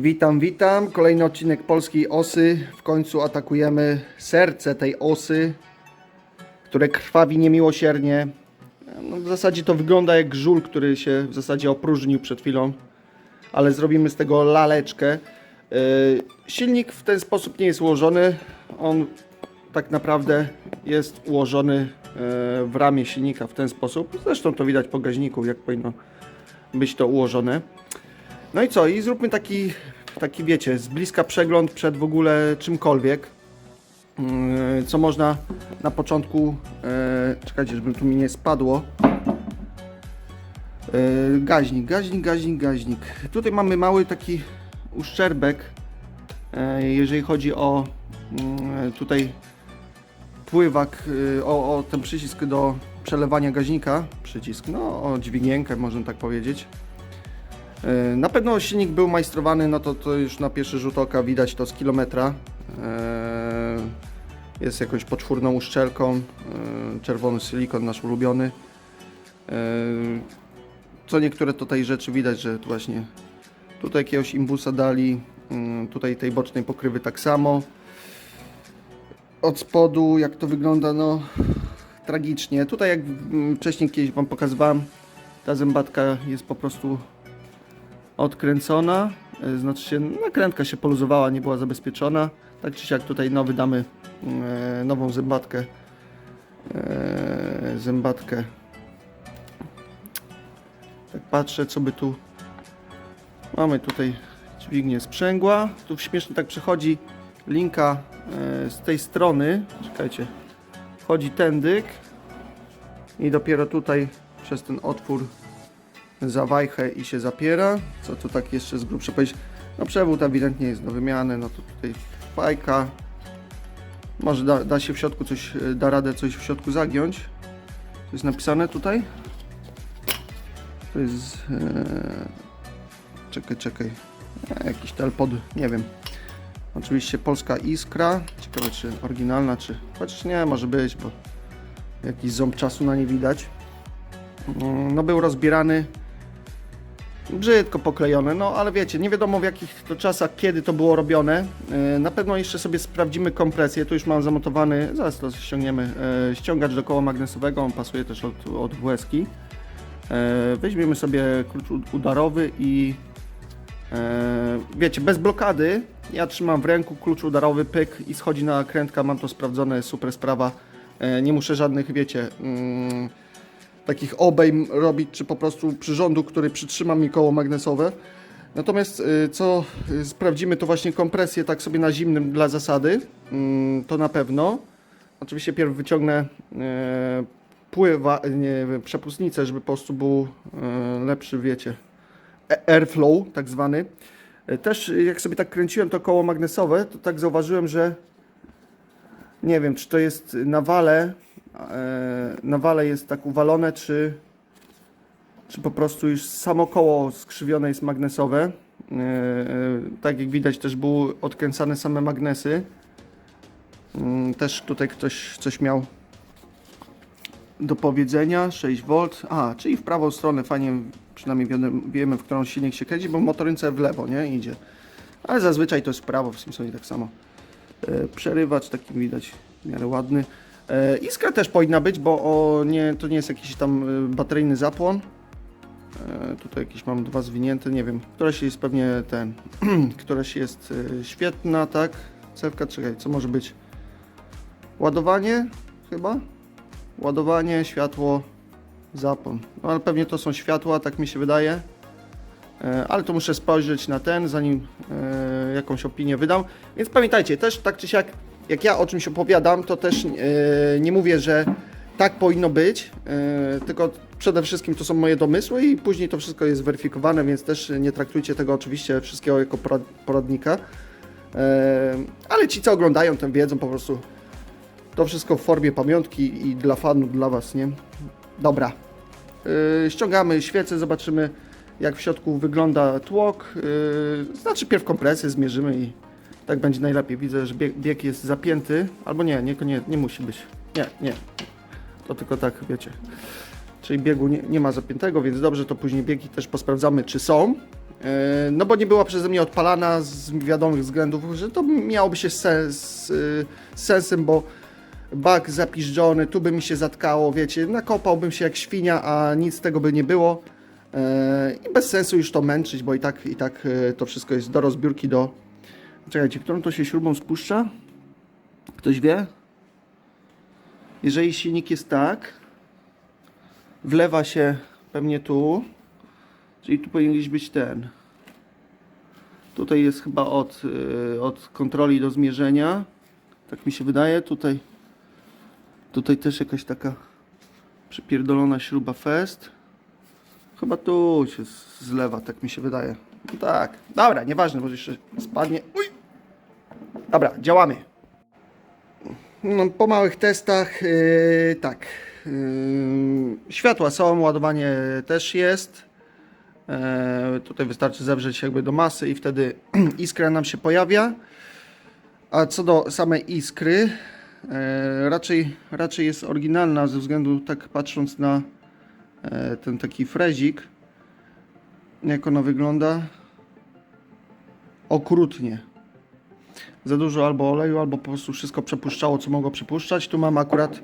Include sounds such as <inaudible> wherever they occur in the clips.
Witam, witam. Kolejny odcinek Polskiej Osy. W końcu atakujemy serce tej osy, które krwawi niemiłosiernie. No, w zasadzie to wygląda jak żul, który się w zasadzie opróżnił przed chwilą, ale zrobimy z tego laleczkę. Yy, silnik w ten sposób nie jest ułożony. On tak naprawdę jest ułożony yy, w ramię silnika w ten sposób. Zresztą to widać po gaźniku, jak powinno być to ułożone. No i co? I zróbmy taki, taki wiecie, z bliska przegląd przed w ogóle czymkolwiek. Yy, Co można na początku. Yy, czekajcie, żeby tu mi nie spadło. Yy, Gaźnik, gaźnik, gaźnik, gaźnik. Tutaj mamy mały taki uszczerbek, yy, jeżeli chodzi o yy, tutaj pływak, o, o ten przycisk do przelewania gaźnika. Przycisk, no o dźwigienkę można tak powiedzieć. E, Na pewno silnik był majstrowany, no to, to już na pierwszy rzut oka widać to z kilometra. E, Jest jakąś poczwórną uszczelką, e, czerwony silikon nasz ulubiony. Co niektóre tutaj rzeczy widać, że tu właśnie tutaj jakiegoś imbusa dali, mm, tutaj tej bocznej pokrywy tak samo. Od spodu jak to wygląda, no tragicznie. Tutaj jak mm, wcześniej kiedyś Wam pokazywałem, ta zębatka jest po prostu odkręcona, e, znaczy się nakrętka się poluzowała, nie była zabezpieczona. Tak czy siak tutaj nowy damy e, nową zębatkę. E, zębatkę. Tak patrzę, co by tu. Mamy tutaj dźwignię sprzęgła. Tu śmiesznie tak przechodzi linka z tej strony. Czekajcie. Wchodzi tędyk i dopiero tutaj przez ten otwór zawajchę i się zapiera. Co tu tak jeszcze z grubsza powiedzieć? No przewód ewidentnie jest do wymiany, no to tutaj fajka. Może da, da się w środku coś, e, da radę coś w środku zagiąć. To jest napisane tutaj? To jest... E, czekaj, czekaj. E, jakiś telpod, nie wiem. Oczywiście polska iskra. Ciekawe czy oryginalna, czy... Chociaż nie, może być, bo jakiś ząb czasu na nie widać. Mm, No był rozbierany brzydko poklejone, no ale wiecie, nie wiadomo w jakich to czasach, kiedy to było robione. Yy, Na pewno jeszcze sobie sprawdzimy kompresję, tu już mam zamontowany, zaraz to ściągniemy, yy, ściągacz do koła magnesowego, on pasuje też od, od WSki. Yy, Weźmiemy sobie klucz ud- udarowy i wiecie, bez blokady, ja trzymam w ręku klucz udarowy, pyk i schodzi na krętka, mam to sprawdzone, super sprawa. Nie muszę żadnych, wiecie, yy, takich obejm robić, czy po prostu przyrządu, który przytrzyma mi koło magnesowe. Natomiast y, co y, sprawdzimy, to właśnie kompresję tak sobie na zimnym dla zasady, Mm, to na pewno. Oczywiście pierw wyciągnę e, pływa, nie, przepustnicę, żeby po prostu był lepszy, wiecie, e- airflow tak zwany. Też y, jak sobie tak kręciłem to koło magnesowe, to tak zauważyłem, że nie wiem, czy to jest na wale, e, na wale jest tak uwalone, czy, czy po prostu już samo koło skrzywione jest magnesowe. E, e, Tak jak widać też były odkręcane same magnesy. Mm, Też tutaj ktoś coś miał do powiedzenia. 6V. A, czyli w prawą stronę fajnie, przynajmniej wiemy, w którą silnik się kręci, bo motorynce w lewo, nie? Idzie. Ale zazwyczaj to jest w prawo, w Simpsonie tak samo. E, Przerywacz taki widać w miarę ładny. E, Iskra też powinna być, bo o, nie, to nie jest jakiś tam e, bateryjny zapłon. Tutaj jakieś mam dwa zwinięte, nie wiem. Któraś jest pewnie ten, <clears throat> któraś jest świetna, tak? Cewka, czekaj, co może być? Ładowanie chyba? Ładowanie, światło, zapłon. No ale pewnie to są światła, tak mi się wydaje. E, Ale to muszę spojrzeć na ten, zanim e, jakąś opinię wydam. Więc pamiętajcie, też tak czy siak, jak ja o czymś opowiadam, to też e, nie mówię, że tak powinno być, tylko przede wszystkim to są moje domysły i później to wszystko jest weryfikowane, więc też nie traktujcie tego oczywiście wszystkiego jako porad- poradnika. Ale ci, co oglądają, ten wiedzą po prostu to wszystko w formie pamiątki i dla fanów, dla Was, nie? Dobra. Ściągamy świecę, zobaczymy jak w środku wygląda tłok. Yy, znaczy pierw kompresję zmierzymy i tak będzie najlepiej. Widzę, że bieg, bieg jest zapięty, albo nie, nie, nie, nie musi być. Nie, nie. To tylko tak, wiecie. czyli biegu nie, nie ma zapiętego, więc dobrze, to później biegi też posprawdzamy, czy są. E, No bo nie była przeze mnie odpalana z wiadomych względów, że to miałoby się sens, y, sensem, bo bak zapiżdżony, tu by mi się zatkało, wiecie, nakopałbym się jak świnia, a nic z tego by nie było. E, I bez sensu już to męczyć, bo i tak, i tak e, to wszystko jest do rozbiórki, do... Czekajcie, którą to się śrubą spuszcza? Ktoś wie? Jeżeli silnik jest tak, wlewa się pewnie tu, czyli tu powinien być ten. Tutaj jest chyba od, y, od kontroli do zmierzenia. Tak mi się wydaje. Tutaj, tutaj też jakaś taka przypierdolona śruba fest. Chyba tu się zlewa, tak mi się wydaje. No tak, dobra, nieważne, bo jeszcze spadnie. Uj! Dobra, działamy. No, po małych testach, yy, tak. Yy, światła są, ładowanie też jest. E, tutaj wystarczy zawrzeć jakby do masy i wtedy <clears throat> iskra nam się pojawia. A co do samej iskry, e, raczej, raczej jest oryginalna ze względu, tak patrząc na ten taki frezik, jak ona wygląda. Okrutnie. Za dużo albo oleju, albo po prostu wszystko przepuszczało, co mogło przepuszczać. Tu mam akurat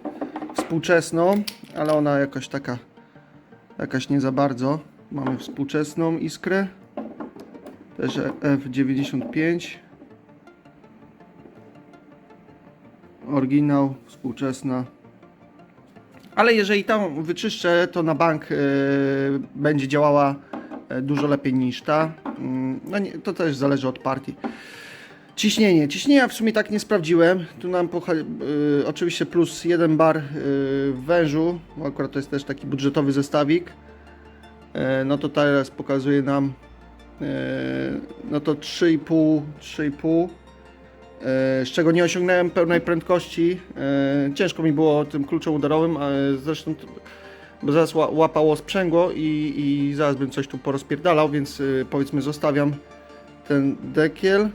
współczesną, ale ona jakaś taka, jakaś nie za bardzo. Mamy współczesną iskrę. Też F95. Oryginał, współczesna. Ale jeżeli tam wyczyszczę, to na bank e, będzie działała e, dużo lepiej niż ta. Mm, No nie, to też zależy od partii. Ciśnienie. Ciśnienia w sumie tak nie sprawdziłem. Tu nam pocha- y, oczywiście plus 1 bar y, w wężu, bo akurat to jest też taki budżetowy zestawik. E, no to teraz pokazuje nam e, no to 3,5 3,5 e, z czego nie osiągnąłem pełnej prędkości. E, ciężko mi było tym kluczem udarowym, zresztą zaraz ła- łapało sprzęgło i, i zaraz bym coś tu porozpierdalał, więc y, powiedzmy zostawiam ten dekiel.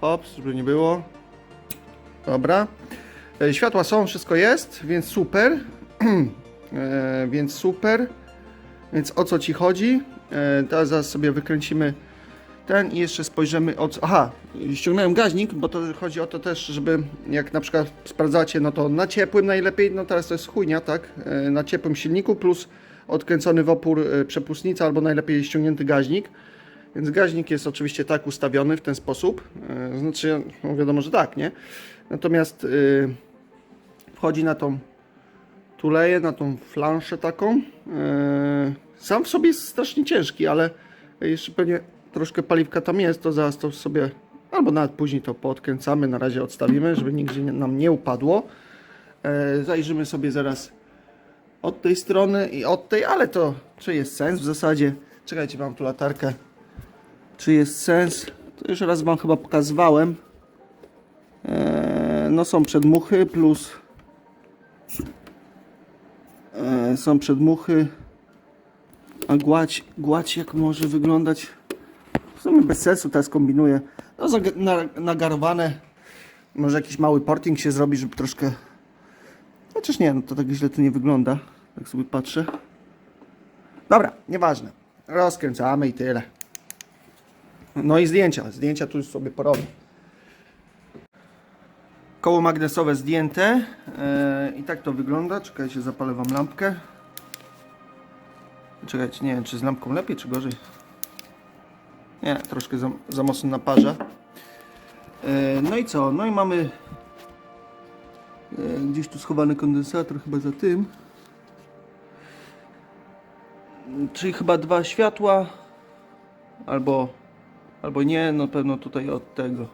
Hops, żeby nie było. Dobra. E, Światła są, wszystko jest, więc super. <clears throat> e, więc super. Więc o co ci chodzi? E, teraz zaraz sobie wykręcimy ten i jeszcze spojrzymy o co. Aha, ściągnąłem gaźnik, bo to chodzi o to też, żeby jak na przykład sprawdzacie, no to na ciepłym najlepiej, no teraz to jest chujnia, tak? E, na ciepłym silniku plus odkręcony w opór e, przepustnica albo najlepiej ściągnięty gaźnik. Więc gaźnik jest oczywiście tak ustawiony w ten sposób. E, Znaczy, no wiadomo, że tak, nie? Natomiast y, wchodzi na tą tuleję, na tą flanszę taką. E, Sam w sobie jest strasznie ciężki, ale jeszcze pewnie troszkę paliwka tam jest, to zaraz to sobie, albo nawet później to poodkręcamy, na razie odstawimy, żeby nigdzie nam nie upadło. E, Zajrzymy sobie zaraz od tej strony i od tej, ale to czy jest sens w zasadzie? Czekajcie, mam tu latarkę. Czy jest sens? To już raz Wam chyba pokazywałem. Eee, no są przedmuchy plus eee, są przedmuchy a gładź, gładź jak może wyglądać w sumie bez sensu teraz kombinuję no na- nagarowane może jakiś mały porting się zrobi, żeby troszkę chociaż nie, no to tak źle to nie wygląda tak sobie patrzę dobra, nieważne rozkręcamy i tyle no i zdjęcia. Zdjęcia tu już sobie porobię. Koło magnesowe zdjęte. E, I tak to wygląda. Czekajcie, zapalę wam lampkę. Czekajcie, nie wiem, czy z lampką lepiej, czy gorzej. Nie, troszkę za, za mocno naparza. E, no i co? No i mamy e, gdzieś tu schowany kondensator, chyba za tym. Czyli chyba dwa światła. Albo Albo nie, no pewno tutaj od tego,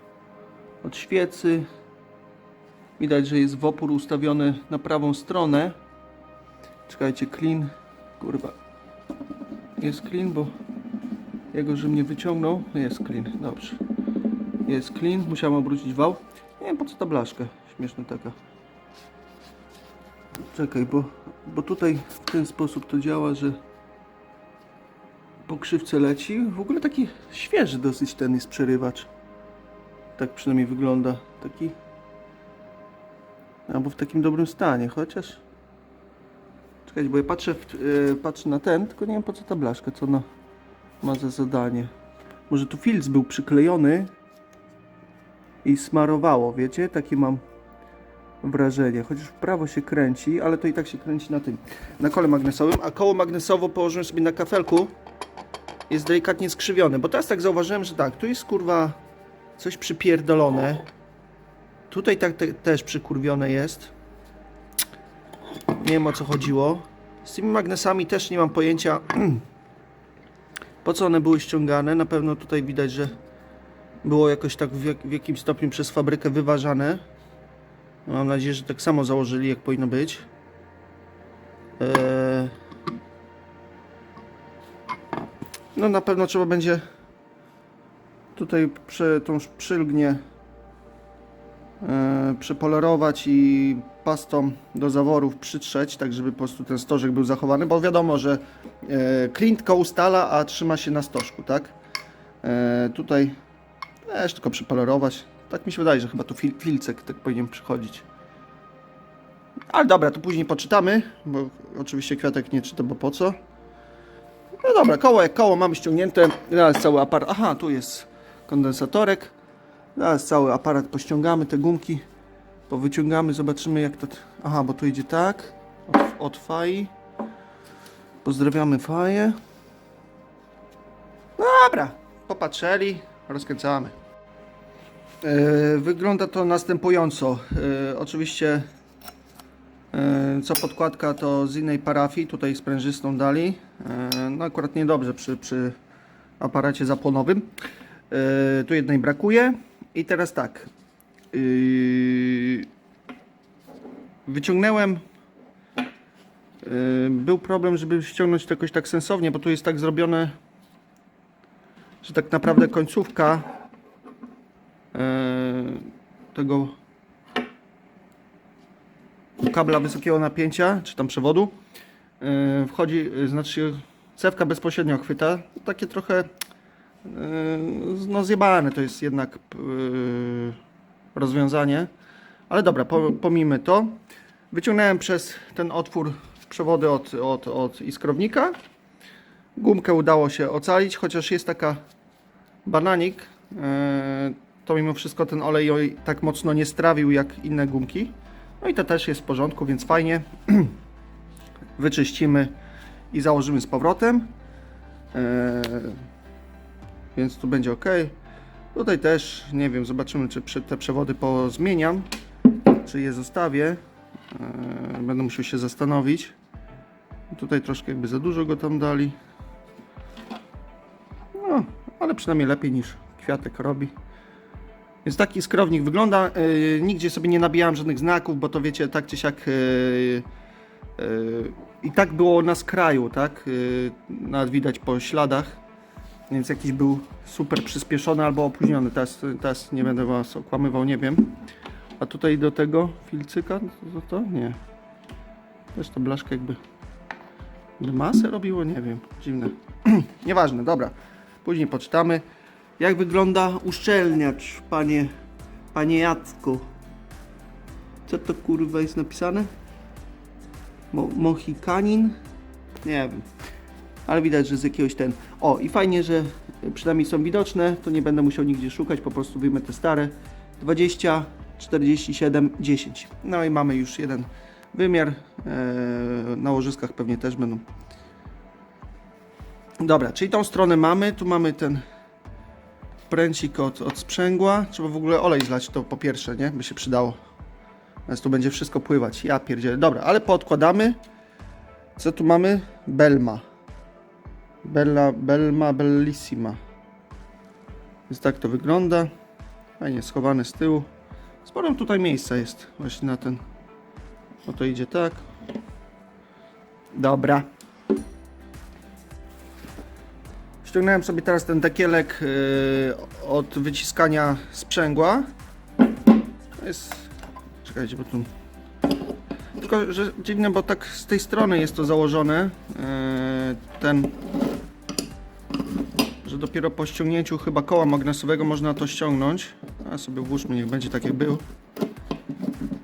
od świecy. Widać, że jest wopór ustawiony na prawą stronę. Czekajcie, clean, kurwa. Jest clean, bo jego, że mnie wyciągnął. Jest clean, dobrze. Jest clean, musiałem obrócić wał. Nie wiem po co ta blaszka, śmieszna taka. Czekaj, bo, bo tutaj w ten sposób to działa, że po krzywce leci. W ogóle taki świeży dosyć ten jest przerywacz. Tak przynajmniej wygląda. Taki. Albo w takim dobrym stanie, chociaż. Czekajcie, bo ja patrzę, w, yy, patrzę na ten, tylko nie wiem po co ta blaszka, co ona ma za zadanie. Może tu filc był przyklejony i smarowało, wiecie? Takie mam wrażenie. Chociaż w prawo się kręci, ale to i tak się kręci na tym, na kole magnesowym, a koło magnesowo położyłem sobie na kafelku. Jest delikatnie skrzywione, bo teraz tak zauważyłem, że tak, tu jest kurwa coś przypierdolone. Tutaj tak te, też przykurwione jest. Nie wiem o co chodziło. Z tymi magnesami też nie mam pojęcia <clears throat> po co one były ściągane. Na pewno tutaj widać, że było jakoś tak w, jak, w jakimś stopniu przez fabrykę wyważane. No, Mam nadzieję, że tak samo założyli jak powinno być. Eee... No na pewno trzeba będzie tutaj prze, tą przylgnię e, przepolerować i pastą do zaworów przytrzeć, tak żeby po prostu ten stożek był zachowany, bo wiadomo, że e, klintko ustala, a trzyma się na stożku, tak? E, tutaj też tylko przepolerować. Tak mi się wydaje, że chyba tu fil, filcek tak powinien przychodzić. Ale dobra, to później poczytamy, bo oczywiście kwiatek nie czyta, bo po co? No dobra, koło jak koło mamy ściągnięte. Teraz cały aparat. Aha, tu jest kondensatorek. Teraz cały aparat pościągamy, te gumki powyciągamy, zobaczymy jak to. Aha, bo tu idzie tak. Od, od fai. Pozdrawiamy faję. Dobra, popatrzeli, rozkręcamy. E, Wygląda to następująco. E, Oczywiście E, Co podkładka to z innej parafii, tutaj sprężystą dali. No akurat niedobrze przy, przy aparacie zapłonowym. Tu jednej brakuje. I teraz tak. Yy, Wyciągnąłem. Yy, Był problem, żeby ściągnąć to jakoś tak sensownie, bo tu jest tak zrobione, że tak naprawdę końcówka e, tego kabla wysokiego napięcia, czy tam przewodu, yy, wchodzi, yy, znaczy cewka bezpośrednio chwyta. Takie trochę yy, no zjebane to jest jednak yy, rozwiązanie. Ale dobra, po, pomijmy to. Wyciągnąłem przez ten otwór przewody od, od, od iskrownika. Gumkę udało się ocalić, chociaż jest taka bananik. Yy, to mimo wszystko ten olej tak mocno nie strawił jak inne gumki. No i to też jest w porządku, więc fajnie. <clears throat> Wyczyścimy i założymy z powrotem. Więc tu będzie ok. Tutaj też, nie wiem, zobaczymy czy te przewody pozmieniam, czy je zostawię. Eee, będę musiał się zastanowić. Tutaj troszkę jakby za dużo go tam dali. No, ale przynajmniej lepiej niż kwiatek robi. Więc taki skrownik wygląda. Yy, nigdzie sobie nie nabijałem żadnych znaków, bo to wiecie, tak czy siak. Yy, I tak było na skraju, tak? Nawet widać po śladach. Więc jakiś był super przyspieszony albo opóźniony. Teraz, teraz nie będę was okłamywał, nie wiem. A tutaj do tego filcyka, to, to nie. Też to blaszka jakby. masę robiło, nie wiem. Dziwne. <clears throat> Nieważne, dobra. Później poczytamy. Jak wygląda uszczelniacz, panie, panie Jacku? Co to kurwa jest napisane? Mo Mohikanin? Nie wiem. Ale widać, że z jakiegoś ten... O, i fajnie, że przynajmniej są widoczne, to nie będę musiał nigdzie szukać, po prostu wyjmę te stare. 20, 47, 10. No i mamy już jeden wymiar. Eee, na łożyskach pewnie też będą. Dobra, czyli tą stronę mamy. Tu mamy ten pręcik od, od sprzęgła. Trzeba w ogóle olej zlać, to po pierwsze, nie? By się przydało. Więc tu będzie wszystko pływać. Ja pierdzielę. Dobra, ale poodkładamy. Co tu mamy? Belma. Bella, Belma Bellissima. Więc tak to wygląda. Fajnie schowane z tyłu. Sporo tutaj miejsca jest właśnie na ten. No to idzie tak. Dobra. Ściągnąłem sobie teraz ten takielek yy, od wyciskania sprzęgła. Jest. Czekajcie, bo tu. Tylko, że dziwne, bo tak z tej strony jest to założone. Yy, ten. Że dopiero po ściągnięciu chyba koła magnesowego można to ściągnąć. A sobie włóżmy, niech będzie tak jak był.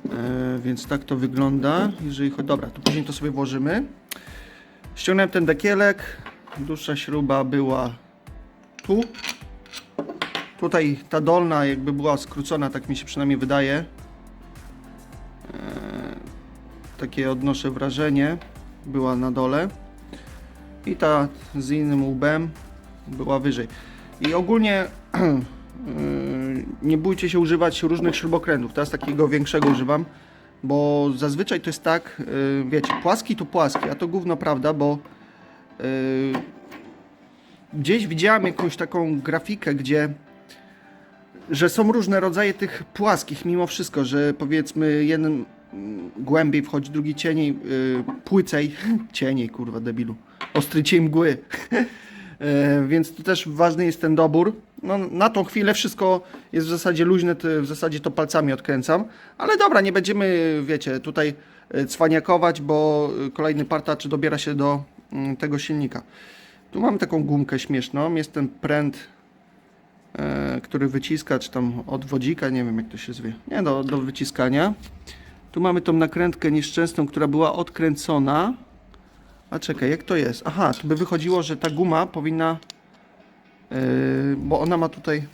Yy, więc tak to wygląda. Jeżeli chodzi. Dobra, to później to sobie włożymy. Ściągnąłem ten dekielek. Dłuższa śruba była tu. Tutaj ta dolna jakby była skrócona, tak mi się przynajmniej wydaje. Eee, takie odnoszę wrażenie. Była na dole. I ta z innym łbem była wyżej. I ogólnie yy, <clears throat> nie bójcie się używać różnych śrubokrętów. Teraz takiego większego używam, bo zazwyczaj to jest tak, yy, wiecie, płaski to płaski, a to gówno prawda, bo yy, gdzieś widziałem jakąś taką grafikę, gdzie że są różne rodzaje tych płaskich mimo wszystko, że powiedzmy jeden mm, głębiej wchodzi, drugi cieniej, yy, płycej, <laughs> cieniej kurwa debilu, ostry cień mgły. <laughs> E, Więc tu też ważny jest ten dobór. No, na tą chwilę wszystko jest w zasadzie luźne, w zasadzie to palcami odkręcam. Ale dobra, nie będziemy, wiecie, tutaj e, cwaniakować, bo e, kolejny partacz dobiera się do mm, tego silnika. Tu mamy taką gumkę śmieszną. Jest ten pręt, który wyciska, czy tam od wodzika, nie wiem jak to się zwie. Nie, do, do wyciskania. Tu mamy tą nakrętkę nieszczęsną, która była odkręcona. A czekaj, jak to jest? Aha, to by wychodziło, że ta guma powinna. Yy, bo ona ma tutaj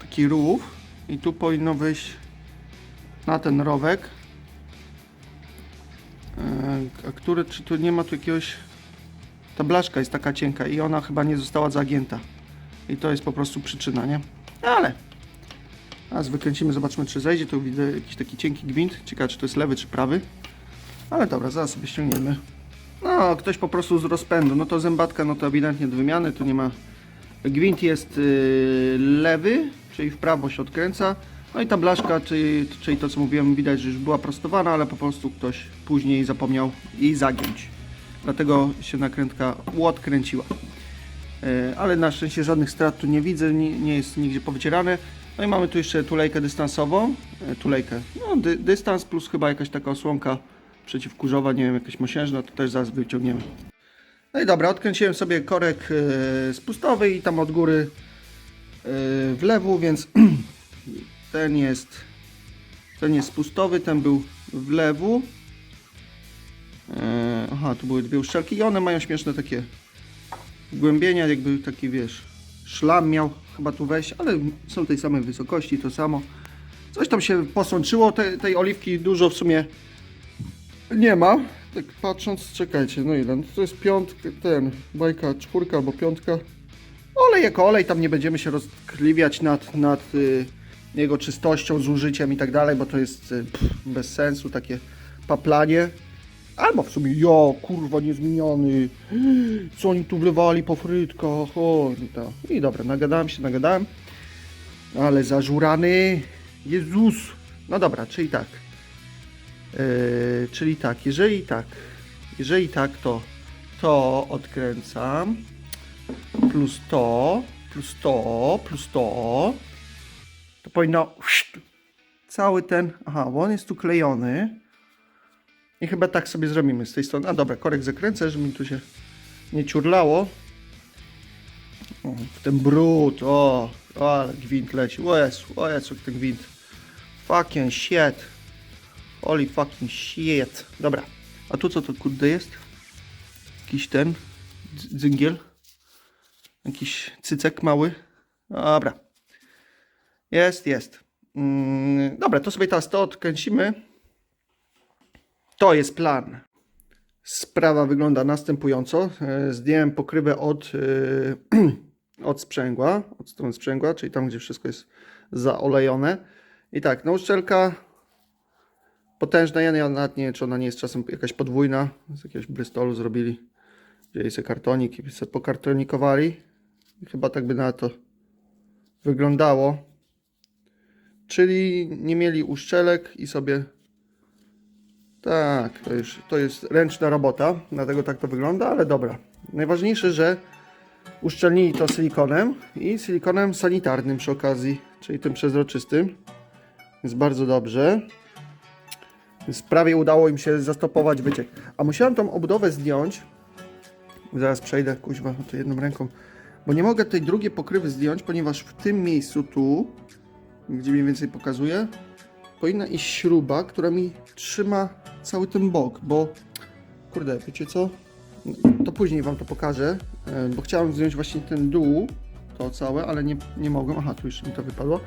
taki rów i tu powinno wyjść na ten rowek. Yy, a który, czy tu nie ma tu jakiegoś. Ta blaszka jest taka cienka i ona chyba nie została zagięta. I to jest po prostu przyczyna, nie? Ale. Teraz wykręcimy, zobaczmy czy zejdzie. Tu widzę jakiś taki cienki gwint. Ciekawe czy to jest lewy czy prawy. Ale dobra, zaraz sobie ściągniemy. No, ktoś po prostu z rozpędu. No to zębatka, no to ewidentnie do wymiany, tu nie ma... Gwint jest yy, lewy, czyli w prawo się odkręca. No i ta blaszka, czyli, czyli to co mówiłem, widać, że już była prostowana, ale po prostu ktoś później zapomniał jej zagiąć. Dlatego się nakrętka odkręciła. Yy, ale na szczęście żadnych strat tu nie widzę, nie, nie jest nigdzie powycierane. No i mamy tu jeszcze tulejkę dystansową. Yy, tulejkę, no dy, dystans plus chyba jakaś taka osłonka przeciwkurzowa, nie wiem, jakaś mosiężna, to też zaraz wyciągniemy. No i dobra, odkręciłem sobie korek spustowy i tam od góry yy, w lewo, więc <clears throat> ten jest ten jest spustowy, ten był w lewo. Yy, aha, tu były dwie uszczelki i one mają śmieszne takie głębienia, jakby taki wiesz, szlam miał chyba tu wejść, ale są tej samej wysokości, to samo. Coś tam się posączyło, te, tej oliwki dużo w sumie nie ma. Tak patrząc, czekajcie, no ile? No to jest piątka, ten, bajka czwórka albo piątka. Olej jako olej, tam nie będziemy się rozkliwiać nad, nad y, jego czystością, zużyciem i tak dalej, bo to jest y, pff, bez sensu, takie paplanie. Albo w sumie, jo, kurwa, niezmieniony. Co oni tu wlewali po frytkach? O, i, to. I dobra, nagadałem się, nagadałem. Ale zażurany. Jezus. No dobra, czyli tak. Yy, czyli tak, jeżeli tak, jeżeli tak, to to odkręcam, plus to, plus to, plus to, to powinno cały ten, aha, bo on jest tu klejony. I chyba tak sobie zrobimy z tej strony, a dobra, korek zakręcę, żeby mi tu się nie ciurlało, o, ten brud, o, o, ale gwint leci, o Jezu, o Jezu, ten gwint, fucking shit. Holy fucking shit. Dobra. A tu co to kurde jest? Jakiś ten dz- dzyngiel. Jakiś cycek mały. Dobra. Jest, jest. Mm, dobra, to sobie teraz to odkręcimy. To jest plan. Sprawa wygląda następująco. E, Zdjąłem pokrywę od, e, <clears throat> od sprzęgła, od strony sprzęgła, czyli tam, gdzie wszystko jest zaolejone. I tak, no uszczelka potężna. Ja nawet nie wiem, czy ona nie jest czasem jakaś podwójna. Z jakiegoś Bristolu zrobili. Wzięli sobie kartonik i sobie pokartonikowali. I chyba tak by na to wyglądało. Czyli nie mieli uszczelek i sobie. Tak, to, już, to jest ręczna robota, dlatego tak to wygląda, ale dobra. Najważniejsze, że uszczelnili to silikonem i silikonem sanitarnym przy okazji, czyli tym przezroczystym. Jest bardzo dobrze. Prawie udało im się zastopować wyciek. A musiałem tą obudowę zdjąć. Zaraz przejdę, kuźwa, to jedną ręką. Bo nie mogę tej drugiej pokrywy zdjąć, ponieważ w tym miejscu tu, gdzie mniej więcej pokazuję, powinna iść śruba, która mi trzyma cały ten bok, bo kurde, wiecie co? To później wam to pokażę, e, bo chciałem zdjąć właśnie ten dół, to całe, ale nie, nie mogłem. Aha, tu już mi to wypadło.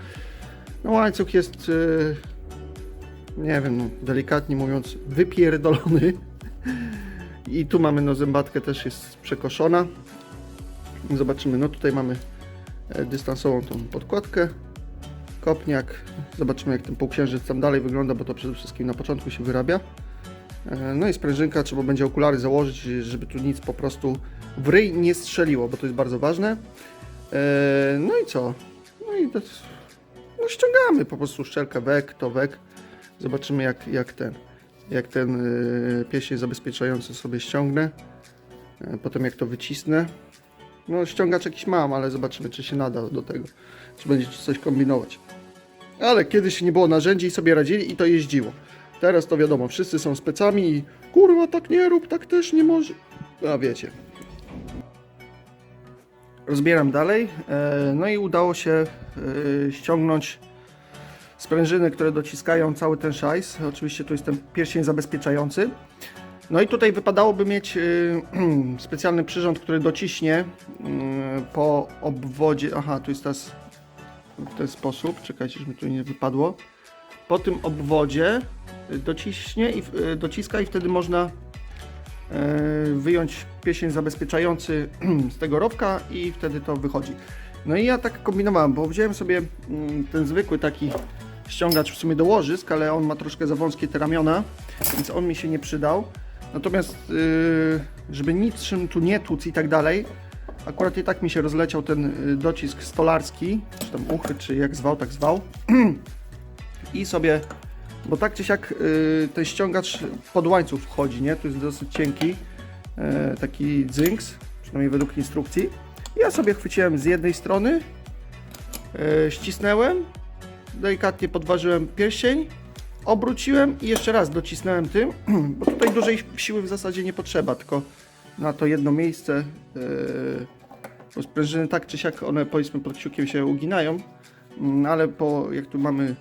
No łańcuch jest, e, nie wiem, no, delikatnie mówiąc, wypierdolony. I tu mamy, no zębatkę też jest przekoszona. Zobaczymy, no tutaj mamy e, dystansową tą podkładkę, kopniak. Zobaczymy jak ten półksiężyc tam dalej wygląda, bo to przede wszystkim na początku się wyrabia. E, No i sprężynka, trzeba będzie okulary założyć, żeby tu nic po prostu w ryj nie strzeliło, bo to jest bardzo ważne. E, No i co? No i to, no ściągamy po prostu szczelkę wek, to wek. Zobaczymy jak, jak ten, jak ten e, piesień zabezpieczający sobie ściągnę. E, Potem jak to wycisnę. No ściągacz jakiś mam, ale zobaczymy czy się nada do tego. Czy będziecie coś kombinować. Ale kiedyś nie było narzędzi i sobie radzili i to jeździło. Teraz to wiadomo, wszyscy są specami i kurwa tak nie rób, tak też nie może. A wiecie. Rozbieram dalej. e, No i udało się ściągnąć sprężyny, które dociskają cały ten szajs. Oczywiście tu jest ten pierścień zabezpieczający. No i tutaj wypadałoby mieć y, <clears throat> specjalny przyrząd, który dociśnie y, po obwodzie. Aha, tu jest teraz w ten sposób. Czekajcie, żeby tu nie wypadło. Po tym obwodzie y, dociśnie i dociska i wtedy można wyjąć piesień zabezpieczający <clears throat> z tego rowka i wtedy to wychodzi. No i ja tak kombinowałem, bo wziąłem sobie mm, ten zwykły taki ściągacz w sumie do łożysk, ale on ma troszkę za wąskie te ramiona, więc on mi się nie przydał. Natomiast, yy, żeby niczym tu nie tłuc i tak dalej, akurat i tak mi się rozleciał ten y, docisk stolarski, czy tam uchy, czy jak zwał, tak zwał. <clears throat> I sobie, bo tak czy siak yy, ten ściągacz pod łańcuch wchodzi, nie? Tu jest dosyć cienki, yy, taki dzynks, przynajmniej według instrukcji. Ja sobie chwyciłem z jednej strony, yy, ścisnąłem, delikatnie podważyłem pierścień, obróciłem i jeszcze raz docisnąłem tym, <clears throat> bo tutaj dużej siły w zasadzie nie potrzeba, tylko na to jedno miejsce, yy, sprężyny tak czy siak one powiedzmy pod kciukiem się uginają, mm, ale po jak tu mamy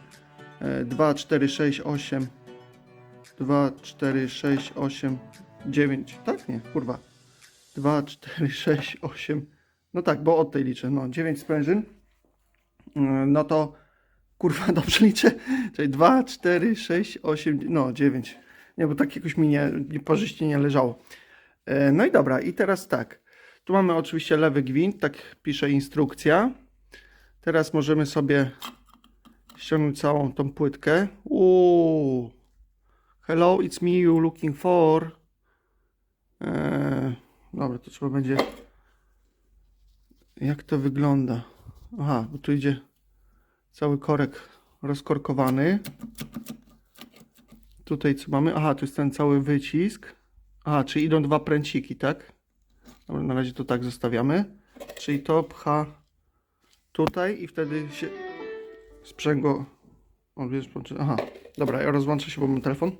e, 2, 4, 6, 8 2, 4, 6, 8 9, tak? Nie, kurwa. 2, 4, 6, 8 no tak, bo od tej liczę, no 9 sprężyn. Yy, no to kurwa <laughs> dobrze liczę, czyli 2, 4, 6, 8, no 9. Nie, bo tak jakoś mi nie, nie parzyście nie leżało. E, No i dobra, i teraz tak. Tu mamy oczywiście lewy gwint, tak pisze instrukcja. Teraz możemy sobie ściągnąć całą tą płytkę. Uuu. Hello, it's me you looking for. Eee, dobra, to trzeba będzie. Jak to wygląda? Aha, bo tu idzie cały korek rozkorkowany. Tutaj co mamy? Aha, tu jest ten cały wycisk. Aha, czyli idą dwa pręciki, tak? Dobra, na razie to tak zostawiamy. Czyli to pcha tutaj i wtedy się sprzęgło... Aha, dobra, ja rozłączę się, bo mam telefon.